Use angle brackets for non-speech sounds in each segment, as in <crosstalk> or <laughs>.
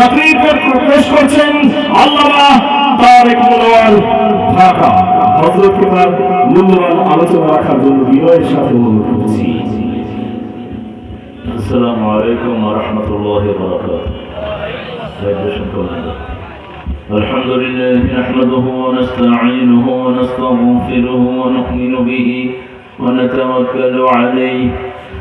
তাকরির পেশ করছেন আল্লামা তারেক মনোয়ার ঢাকা হযরতকে তার মূল্যবান আলোচনা রাখার জন্য বিনয়ের সাথে অনুরোধ করছি السلام عليكم ورحمة الله وبركاته الحمد لله نحمده ونستعينه ونستغفره ونؤمن به ونتوكل عليه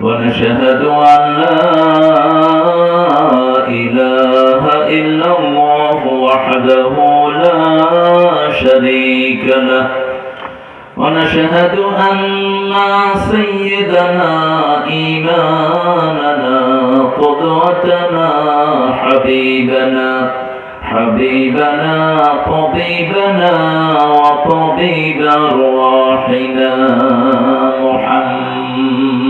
ونشهد أن لا إله إلا الله وحده لا شريك له. ونشهد أن سيدنا إيماننا قدوتنا حبيبنا حبيبنا طبيبنا وطبيب أرواحنا محمد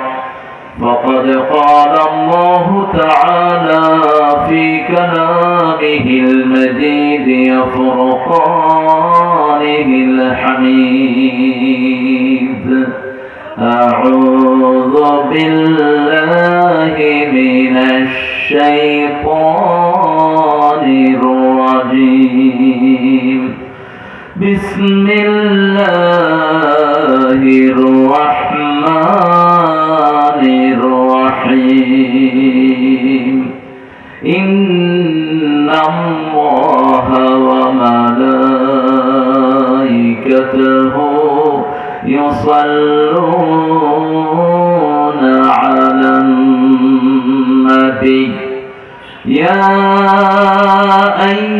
فقد قال الله تعالى في كلامه المجيد وفرقانه الحميد. أعوذ بالله من الشيطان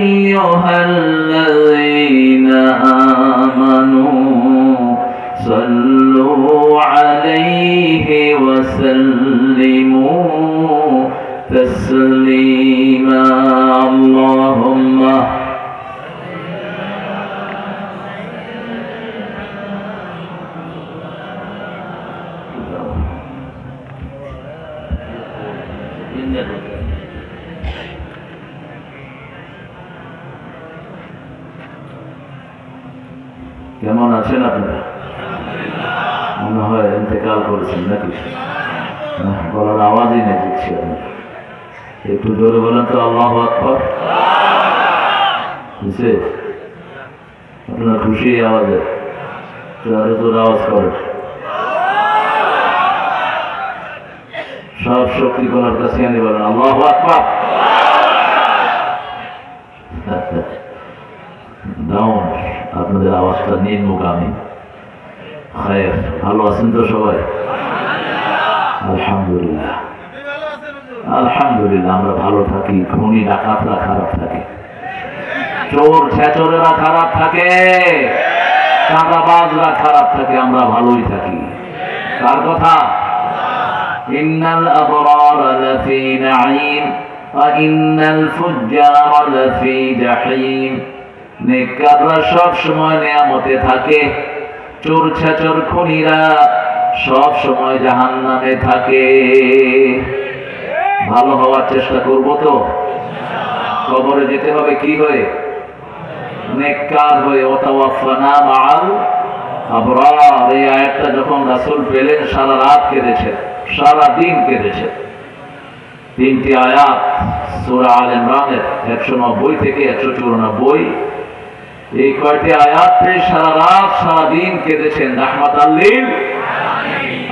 أيها الذين آمنوا صلوا عليه وسلموا কেমন আছেন আপনারা মনে হয় ইন্তেকাল করেছেন নাকি? না, গলার আওয়াজই নেই দিচ্ছি আমি। একটু জোরে বলেন তো আল্লাহ বুঝছে আপনার খুশি আওয়াজে? আরও জোর আওয়াজ করে সব শক্তি করার কাছে আনি বলেন আল্লাহ আকবর। আপনাদের আওয়াজটা নিন মুখামি খায়ের, ভালো আছেন তো সবাই? আলহামদুলিল্লাহ। আলহামদুলিল্লাহ, আমরা ভালো থাকি, খুনি ডাকাতরা খারাপ থাকে। চোর ছেচরেরা খারাপ থাকে। চাঁদাবাজরা খারাপ থাকে, আমরা ভালোই থাকি। তার কথা? ইন্নাল আবরার লাফি নাঈম, ওয়া ইন্নাল ফুজ্জার লাফি নেককাররা সব সময় নিয়ামতে থাকে। চোর ছেচর খুনিরা সব সময় জাহান্নামে থাকে। ভালো হওয়ার চেষ্টা করব তো? কবরে যেতে হবে কি হয়ে? নেককার হয়ে ওতাওয়াফানা মাল আবরার। এই আয়াতটা যখন রাসূল পেলেন, সারা রাত কেঁদেছে সারা দিন কেঁদেছে তিনটি আয়াত সূরা আল ইমরানের একশো নব্বই থেকে একশো চুরানব্বই এই কয়টি আয়াত সারা রাত, সারা দিন কেঁদেছেন রাহমাত আল্লিল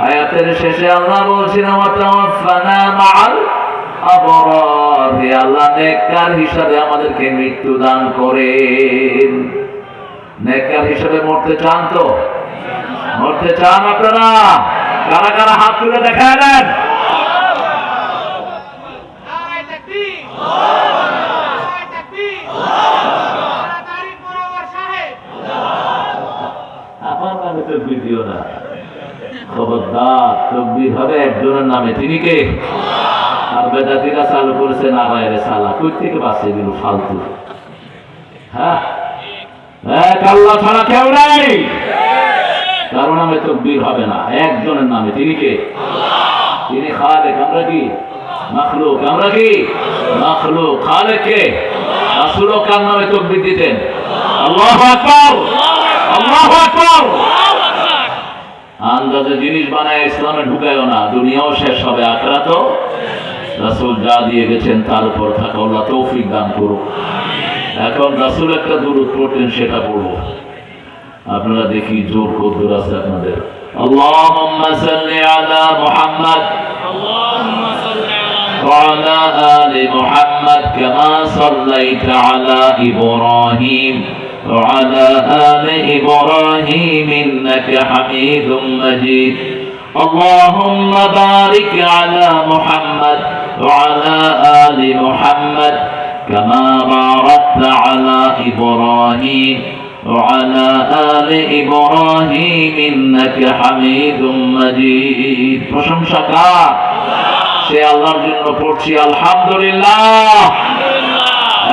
আয়াতের শেষে আল্লাহ বলছেন, ওয়াতাওয়াফানা মাআল আবরার। হে আল্লাহ, নেককার হিসাবে আমাদেরকে মৃত্যু দান করেন। নেককার হিসাবে মরতে চান তো? মরতে চান আপনারা? কারা কারা হাত তুলে দেখা দেন নারায় তাকবীর নারায় তাকবীর তাড়াতাড়ি বরাবর সাহেব আমার নামে তকবির দিও না হবে একজনের নামে। তিনি কে? করেছে নারায়ণে সালা। কই হ্যাঁ? আল্লাহ কারও নামে তকবির হবে না, একজনের নামে। তিনি কে? তিনি খালেক। আমরা কি? মাখলুক। আমরা কি? মাখলুক। খালেক কে? রাসূলও কার নামে তকবির দিতেন? আল্লাহু আকবার। আল্লাহু আন্দাজে জিনিস বানায় ইসলামে ঢুকায়ও না দুনিয়াও শেষ হবে আখরাতও রাসূল যা দিয়ে গেছেন তার উপর থাকা আল্লাহ তৌফিক দান করুক এখন রাসূল একটা দূরত পড়তেন সেটা পড়বো আপনারা দেখি জোর কদ্দুর আছে আপনাদের اللهم صل على محمد وعلى آل محمد كما صليت على إبراهيم وعلى آل إبراهيم إنك حميد مجيد اللهم بارك على محمد وعلى آل محمد كما باركت على إبراهيم وعلى آل إبراهيم إنك حميد مجيد প্রশংসা কার সে আল্লাহর জন্য পড়ছি আলহামদুলিল্লাহ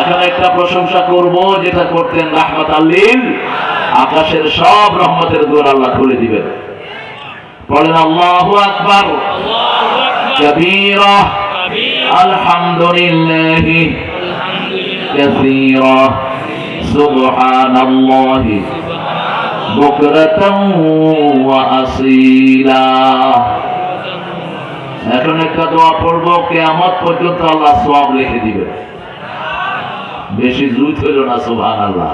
এখন একটা প্রশংসা করব যেটা করতেন রাহমাত আল্লিল আকাশের সব রহমতের দুয়ার আল্লাহ খুলে দিবেন বলেন আল্লাহু আকবার কবীরা আলহামদুলিল্লাহ كثيرا سبحان الله بكرة وأصيلا এখন একটা দোয়া পড়বো কেয়ামত পর্যন্ত আল্লাহ সব লিখে দিবে বেশি জুত হইল না সুবহান আল্লাহ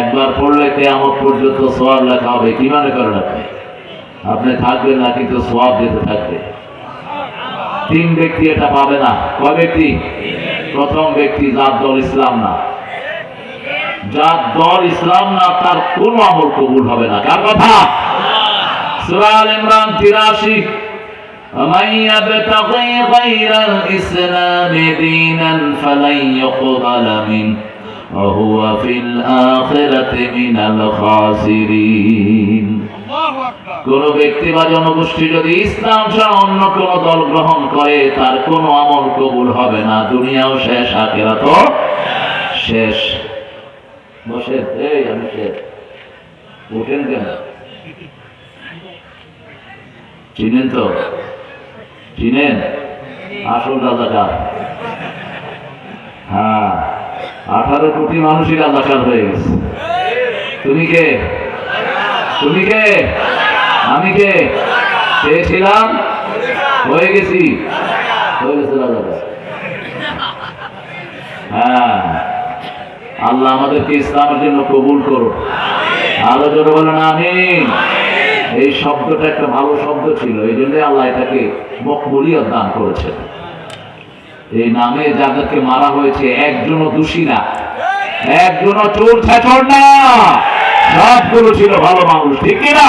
একবার পড়লে কেয়ামত পর্যন্ত সব লেখা হবে, কি মনে করেন আপনি? আপনি থাকবেন না, কিন্তু সব যেতে থাকবে। তিন ব্যক্তি এটা পাবে না। কয় ব্যক্তি? প্রথম ব্যক্তি যার দল ইসলাম না। যার দল ইসলাম না, তার কোন আমল কবুল হবে না। কার কথা? সূরা আল ইমরান 83 ومن يبتغي غير الإسلام دينا فلن يقبل منه وهو في الآخرة من الخاسرين আল্লাহু আকবার কোন ব্যক্তি বা জনগোষ্ঠী যদি ইসলাম ছাড়া অন্য কোন দল গ্রহণ করে তার কোন আমল কবুল হবে না দুনিয়াও শেষ আখেরা তো শেষ বসে এই আমি শেষ উঠেন কেন চিনেন তো চিনেন? আসল রাজাকার। হ্যাঁ আঠারো কোটি মানুষই রাজাকার হয়ে গেছে। তুমি কে? তুমি কে? আমি কে? চেয়েছিলাম হয়ে গেছি। হয়ে গেছে রাজাকার। হ্যাঁ আল্লাহ আমাদেরকে ইসলামের জন্য কবুল করো আলো জোরে বলেন আমি এই শব্দটা একটা ভালো শব্দ ছিল, এই জন্য আল্লাহ এটাকে মকবুলিয়ত দান করেছেন। এই নামে যাদেরকে মারা হয়েছে একজনও দোষী না, একজনও চোর ছাচর না, সবগুলো ছিল ভালো মানুষ, ঠিক কিনা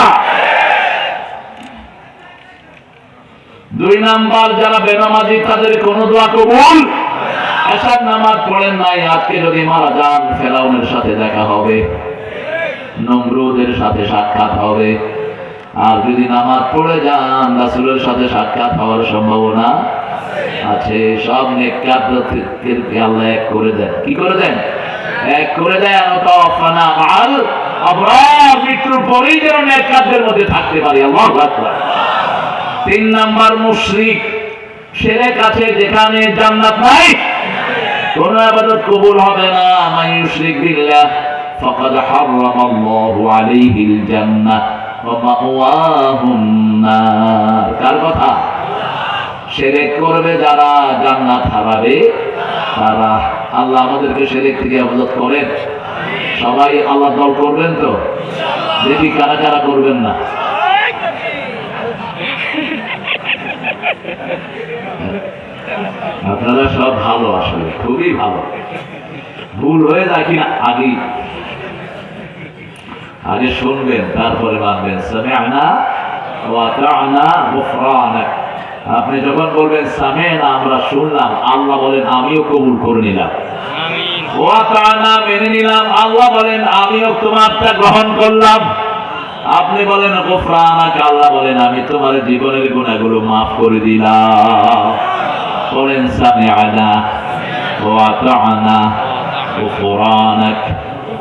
দুই নাম্বার যারা বেনামাজি, তাদের কোনো দোয়া কবুল? এসার নামাজ পড়েন নাই, আজকে যদি মারা যান, ফেরাউনের সাথে দেখা হবে, নমরুদের সাথে সাক্ষাৎ হবে। আর যদি নামাজ পড়ে যান, রাসুলের সাথে সাক্ষাৎ হওয়ার সম্ভাবনা আছে। সব নেককারদেরকে আল্লাহ এক করে দেন। কি করে দেন? এক করে দেন অতফানা মাল আবরার মৃত্যুর পরেই যেন নেককারদের মধ্যে থাকতে পারি। আল্লাহু তিন নাম্বার মুশরিক সেরে কাছে যেখানে জান্নাত নাই। কোন আবাদত কবুল হবে না। বিল্লাহ, ফাকাদ আলাইহিল কথা? করবে যারা তারা আল্লাহ আমাদেরকে থেকে করেন। সবাই আল্লাহ দল করবেন তো? দেখি কারা কারা করবেন না? আপনারা সব ভালো আসলে, খুবই ভালো। ভুল হয়ে যায় কিনা আগে আগে শুনবেন তারপরে মানবেন। সামে আনা ওয়াতানা গুফরানাক। আপনি যখন বলবেন সামে না আমরা শুনলাম আল্লাহ বলেন আমিও কবুল করে নিলাম। ওয়াতানা মেনে নিলাম আল্লাহ বলেন আমিও তোমারটা গ্রহণ করলাম। আপনি বলেন গোফরানাক আল্লাহ বলেন আমি তোমার জীবনের গুণাগুলো মাফ করে দিলাম। বলেন সামিআনা ওয়াতানা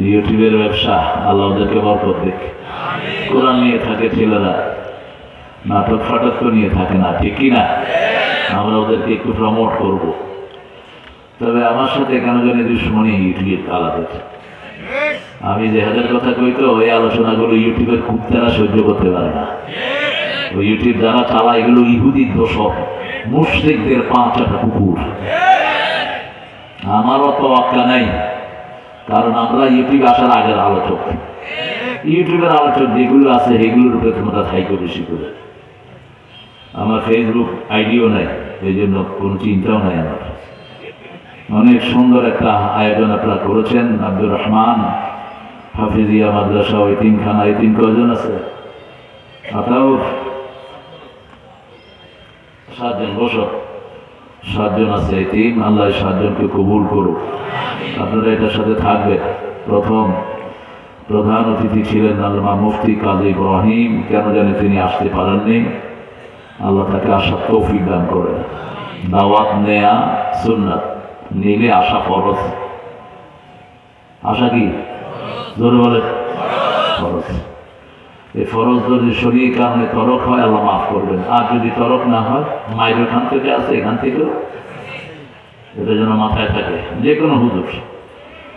ইউটিউবের ব্যবসা আল্লাহ ওদেরকে বরকত দিক। কোরআন নিয়ে থাকে ছেলেরা নাটক ফাটক তো নিয়ে থাকে না ঠিক কি না আমরা ওদেরকে একটু প্রমোট করব। তবে আমার সাথে কেন জানি দুশ্মনী ইউটিউব আলাদা। আমি যে হাজার কথা কই তো ওই আলোচনাগুলো ইউটিউবের খুব তারা সহ্য করতে পারে না। ওই ইউটিউব যারা চালায় এগুলো ইহুদির দোষক মুশ্রিকদের পাঁচ একটা কুকুর আমারও তো অক্কা নাই। কারণ আমরা ইউটিউব আসার আগের আলোচক। ইউটিউবের আলোচক যেগুলো আছে সেগুলোর উপরে তোমরা থাইকো বেশি করে। আমার ফেসবুক আইডিও নাই এই জন্য কোনো চিন্তাও নাই আমার। অনেক সুন্দর একটা আয়োজন আপনারা করেছেন, আব্দুর রহমান হাফিজিয়া মাদ্রাসা, ওই তিনখানা, এই তিন কজন আছে? আতাউর সাতজন, বসো। সাতজন আছে, এই তিন, আল্লাহ সাতজনকে কবুল করুক। আপনারা এটার সাথে থাকবে। প্রথম প্রধান অতিথি ছিলেন আল্লামা মুফতি কাজী ইব্রাহিম, কেন জানি তিনি আসতে পারেননি। আল্লাহ তাকে আসার তৌফিক দান করেন। দাওয়াত নেয়া সুন্নাত, নিলে আসা ফরজ। আশা কি? জোরে বলে ফরজ। এই ফরজ যদি শরীর কারণে তরক হয়, আল্লাহ মাফ করবেন। আর যদি তরক না হয়, মায়ের ওখান থেকে আছে, এখান থেকেও। এটা যেন মাথায় থাকে। যে কোনো হুজুর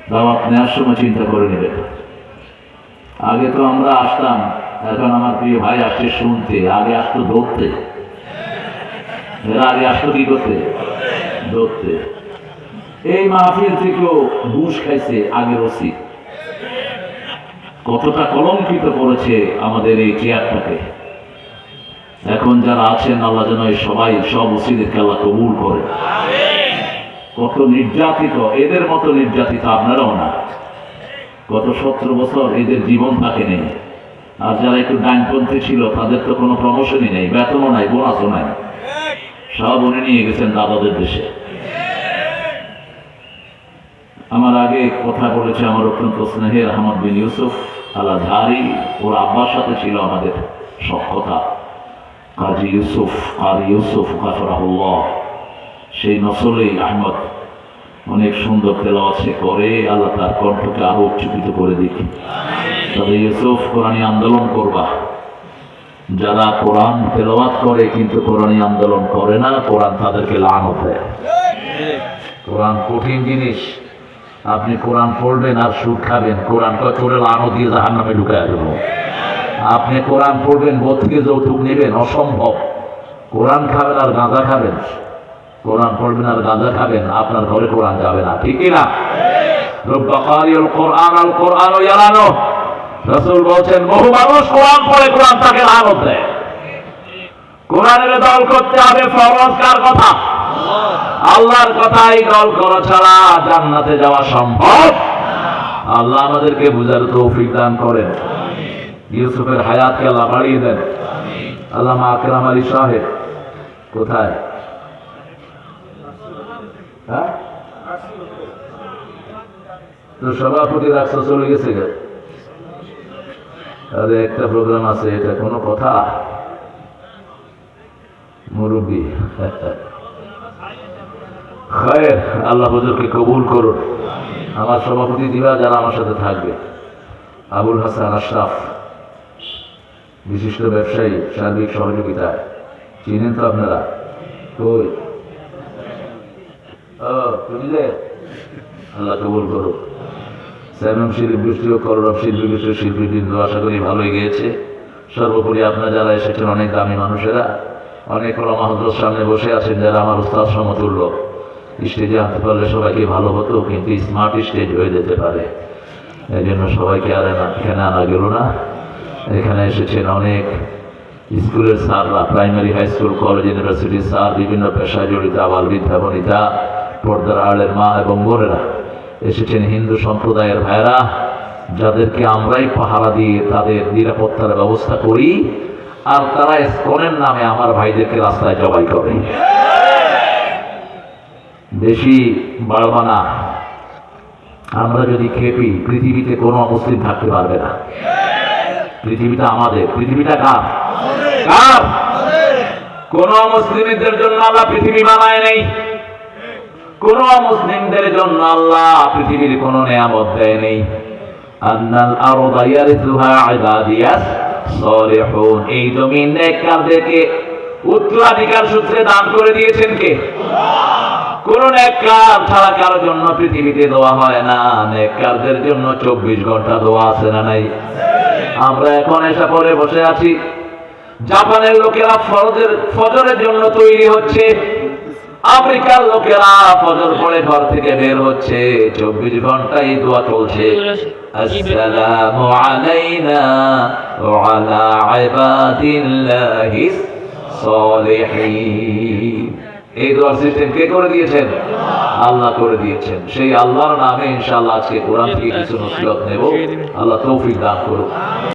দাওয়াত নেওয়ার সময় চিন্তা করে নেবেন। আগে তো আমরা আসতাম, এখন আমার প্রিয় ভাই আসছে শুনতে, আগে আসতো ধরতে। এরা আগে আসতো কি করতে? ধরতে। এই মাহফিল থেকেও ঘুষ খাইছে আগের ওসি। কতটা কলঙ্কিত করেছে আমাদের এই চেয়ারটাকে। এখন যারা আছেন, আল্লাহ যেন সবাই সব ওসিদেরকে আল্লাহ কবুল করে। কত নির্যাতিত, এদের মতো নির্যাতিত আপনারাও না। গত সতেরো বছর এদের জীবন থাকে নেই। আর যারা একটু ডাইনপন্থী ছিল, তাদের তো কোনো প্রমোশনই নেই, বেতনও নাই বোনাসও নাই। সব উনি নিয়ে গেছেন দাদাদের দেশে। আমার আগে কথা বলেছে আমার অত্যন্ত স্নেহের আহমদ বিন ইউসুফ আল্লাহ ধারি ওর আব্বার সাথে ছিল আমাদের সক্ষতা কাজী ইউসুফ কাজী ইউসুফ কাফরাহুল্লাহ সেই নসলেই আহমদ। অনেক সুন্দর তেলাওয়াত সে করে আল্লাহ তার কণ্ঠকে আরও উচ্চকিত করে দিক। তবে ইউসুফ কোরআনী আন্দোলন করবা। যারা কোরআন তেলাওয়াত করে কিন্তু কোরআনী আন্দোলন করে না, কোরআন তাদেরকে লানত দেয়। কোরআন কঠিন জিনিস। আপনি কোরআন পড়বেন আর সুদ খাবেন। কোরআন চোরে লানো দিয়ে জাহান নামে ঢুকায় দেবো। আপনি কোরআন পড়বেন বোধ থেকে যৌতুক নেবেন, অসম্ভব। কোরআন খাবেন আর গাঁজা খাবেন। কোরআন পড়বেন আর গাঁজা খাবেন, আপনার ঘরে কোরআন যাবে না, ঠিক না কোরআন, আল কোরআন ইয়ালানো। রাসূল বলছেন, বহু মানুষ কোরআন পড়ে, কোরআন তাকে লানত দেয়। কোরআনের দল করতে হবে, ফরজ কার কথা? আল্লাহর কথাই দল করা ছাড়া জান্নাতে যাওয়া সম্ভব আল্লাহ আমাদেরকে বুঝার তৌফিক দান করেন। ইউসুফের হায়াতকে আল্লাহ বাড়িয়ে দেন। আল্লাহ আকরাম আলী সাহেব, কোথায়? হ্যাঁ? তো সভাপতি রাখছো চলে গেছে গে। আরে একটা প্রোগ্রাম আছে, এটা কোনো কথা। মুরব্বী। <laughs> খায়ের, আল্লাহ হুজুরকে কবুল করুন। আমার সভাপতি দিবা, যারা আমার সাথে থাকবে। আবুল হাসান আশরাফ, বিশিষ্ট ব্যবসায়ী, সার্বিক সহযোগিতায় চিনেন তো আপনারা? কই? যে আল্লাহ কবুল করুন স্যামন শিল্পী গোষ্ঠী করব শিল্পী শিল্পীবৃন্দ আশা করি ভালোই গিয়েছে। সর্বোপরি আপনারা যারা এসেছেন, অনেক দামি মানুষেরা, অনেক হজরত সামনে বসে আছেন যারা আমার উস্তাদ সমতুল্য। স্টেজে আনতে পারলে সবাইকে ভালো হতো, কিন্তু স্মার্ট স্টেজ হয়ে যেতে পারে। এই জন্য সবাইকে আর এখানে আনা গেল না। এখানে এসেছেন অনেক স্কুলের স্যাররা, প্রাইমারি হাই স্কুল, কলেজ, ইউনিভার্সিটির স্যার, বিভিন্ন পেশায় জড়িত আবার বৃদ্ধা, বনিতা। পর্দার আড়ের মা এবং বোনেরা এসেছেন হিন্দু সম্প্রদায়ের ভাইরা যাদেরকে আমরাই পাহারা দিয়ে তাদের নিরাপত্তার ব্যবস্থা করি আর তারা স্কনের নামে আমার ভাইদেরকে রাস্তায় জবাই করে। বেশি বাড়বা না। আমরা যদি খেপি পৃথিবীতে কোনো মুসলিম থাকতে পারবে না। পৃথিবীটা আমাদের। পৃথিবীটা কার? কার? কোন মুসলিমদের জন্য আল্লাহ পৃথিবী বানায় নেই। কোন মুসলিমদের জন্য আল্লাহ পৃথিবীর কোন নিয়ামত দেয় নেই। আন্নাল আরদা ইয়ারিসুহা ইবাদিয়াস সালিহুন এই জমিন নেককারদেরকে উত্তরাধিকার সূত্রে দান করে দিয়েছেন কে? কোন নেককার ছাড়া কারোর জন্য পৃথিবীতে দোয়া হয় না। নেককারদের জন্য চব্বিশ ঘণ্টা দোয়া আছে না নাই? আমরা এখন এসে পরে বসে আছি। জাপানের লোকেরা ফজরের ফজরের জন্য তৈরি হচ্ছে। আফ্রিকার লোকেরা ফজর পরে ঘর থেকে বের হচ্ছে। চব্বিশ ঘন্টাই দোয়া চলছে। এই দোয়ার সিস্টেম কে করে দিয়েছেন? আল্লাহ করে দিয়েছেন। সেই আল্লাহর নামে ইনশাআল্লাহ আজকে কোরআন থেকে কিছু নসিহত নেব। আল্লাহ তৌফিক দান করুন